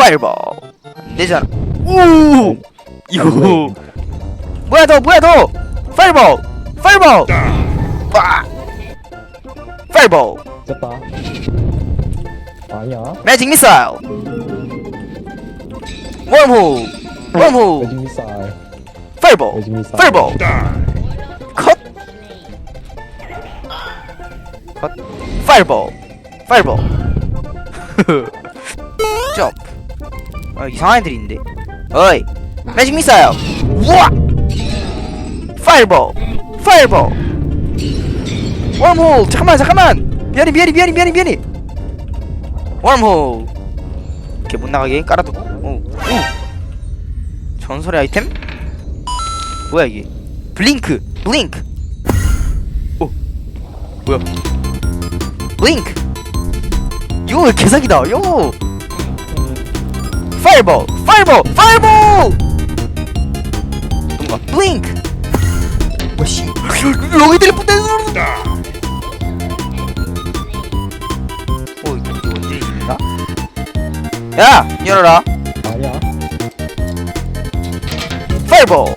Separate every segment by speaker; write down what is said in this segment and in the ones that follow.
Speaker 1: 파이어볼. 안 되잖아 오! 이거. 뭐야 너 뭐야 너? 파이어볼. 파이어볼. 와! 파이어볼.
Speaker 2: 됐다. 아니야.
Speaker 1: 매직 미사일. 웜홀. 웜홀.
Speaker 2: 매직 미사일.
Speaker 1: 파이어볼.
Speaker 2: 매직 미사일.
Speaker 1: 파이어볼. 컷. 컷. 파이어볼. 파이어볼. 점프 아 이상한 애들이 있는데. 어이 매직 미사일. 우와! 파이어볼 파이어볼. 웜홀 잠깐만 잠깐만. 미안해 미안해 미안해 미안해 미안해. 웜홀. 이렇게 못 나가게 깔아두고 오, 오. 전설의 아이템? 뭐야 이게? 블링크 블링크. 오 뭐야? 블링크. 이거 개사기다 요 파이어볼 파이어볼 파이어볼 뭔가 블링크. 와씨 여기 텔레포트 어 이거 이거 언제 있나 야 열어라.
Speaker 2: 아니야.
Speaker 1: 파이어볼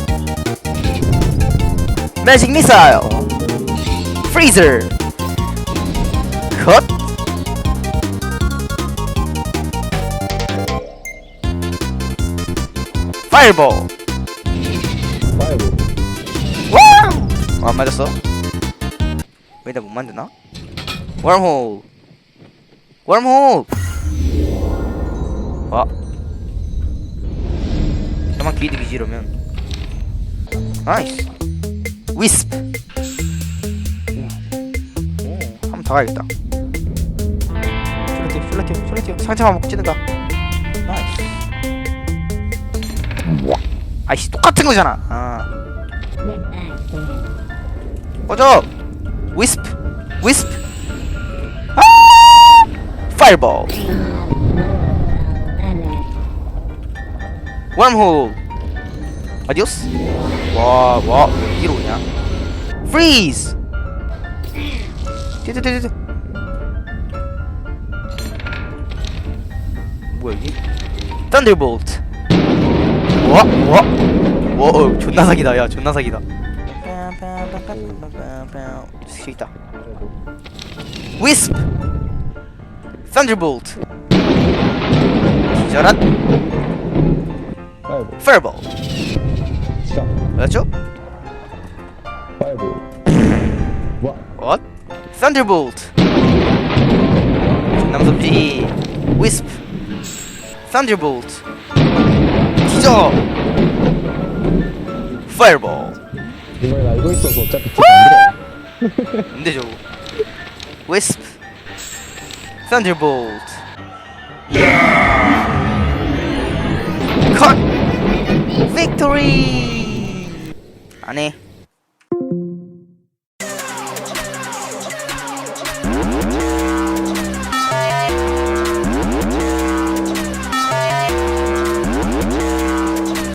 Speaker 1: 매직 미사일 프리저 컷 파이어볼
Speaker 2: 파이브.
Speaker 1: 와우 어, 안 맞았어? 왜 나 못 만드나? 웜홀 웜홀 와 저만 기득이지 이러면. 나이스. 위스프 오 한 번 더 가야겠다. 솔라티어 솔라티어 솔라티어 상처만 먹고 찌는다. 나이스 아이씨 똑같은 거잖아. 아. 꺼져. 위스프 위스프 아! 파이어볼 웜홀 아디오스 와와 여기로 오냐? 프리즈 띠띠띠띠 뭐야 이게? 썬더볼트 와 와 와 어, 존나 사기다 야 존나 사기다 스킬 있다 위스프 썬더볼트 기절한
Speaker 2: 파이브.
Speaker 1: 파이어볼
Speaker 2: 시작.
Speaker 1: 맞죠?
Speaker 2: 파이브. 와.
Speaker 1: What? Thunderbolt. 존나 무섭지. Wisp. Thunderbolt. 기저. Fireball.
Speaker 2: 이번엔 알고 있어서 어차피 안 들어.
Speaker 1: 뭔데 저거? Wisp. Thunderbolt. Cut. Victory. 안 해.